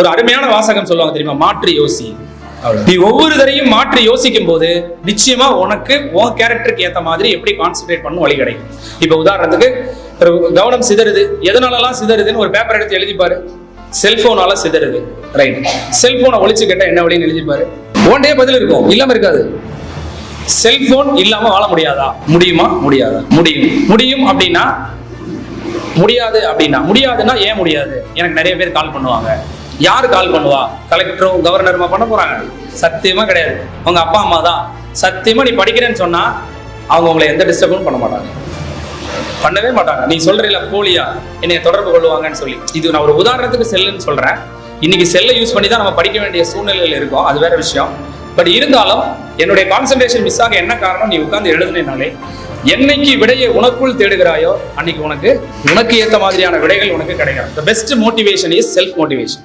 ஒரு அருமையான வாசகம் சொல்லுவாங்க தெரியுமா? மாற்றி யோசி. நீ ஒவ்வொரு தரையும் மாற்றி யோசிக்கும் போது நிச்சயமா உனக்கு உன் கேரக்டருக்கு ஏத்த மாதிரி எப்படி கான்சென்ட்ரேட் பண்ணணும் வழி கிடைக்கும். இப்ப உதாரணத்துக்கு ஒரு கவனம் சிதறுது. எதனாலலாம் சிதறுதுன்னு ஒரு பேப்பர் எடுத்து எழுதிப்பாரு. செல்போனால சிதறுது. ரைட் செல்போனை ஒழிச்சு கேட்டா என்ன வழின்னு எழுதிப்பாரு. ஒன்டே பதில் இருக்கும். இல்லாம இருக்காது. செல்போன் இல்லாம வாழ முடியாதா? முடியுமா? முடியாதா. முடியும். முடியும் அப்படின்னா முடியாது அப்படின்னா. முடியாதுன்னா ஏன் முடியாது? எனக்கு நிறைய பேர் கால் பண்ணுவாங்க. யார் கால் பண்ணுவா? கலெக்டரும் கவர்னருமா பண்ண போறாங்க. சத்தியமா கிடையாது. உங்க அப்பா அம்மா தான். சத்தியமா நீ படிக்கிறேன்னு சொன்னா அவங்க உங்களை எந்த டிஸ்டர்பும் பண்ண மாட்டாங்க. பண்ணவே மாட்டாங்க. நீ சொல்றீல போலியா? என்னைய தொடர்பு கொள்ளுவாங்கன்னு சொல்லி. இது நான் ஒரு உதாரணத்துக்கு செல்லுன்னு சொல்றேன். இன்னைக்கு செல்லை யூஸ் பண்ணி தான் நம்ம படிக்க வேண்டிய சூழ்நிலையில் இருக்கோம். அது வேற விஷயம். பட் இருந்தாலும் என்னுடைய கான்சென்ட்ரேஷன் மிஸ் ஆக என்ன காரணம்? நீ உட்கார்ந்து எழுதுனாலே என்னைக்கு விடையை உனக்குள் தேடுகிறாயோ அன்னைக்கு உனக்கு உனக்கு ஏற்ற மாதிரியான விடைகள் உனக்கு கிடைக்கும் the best motivation is self motivation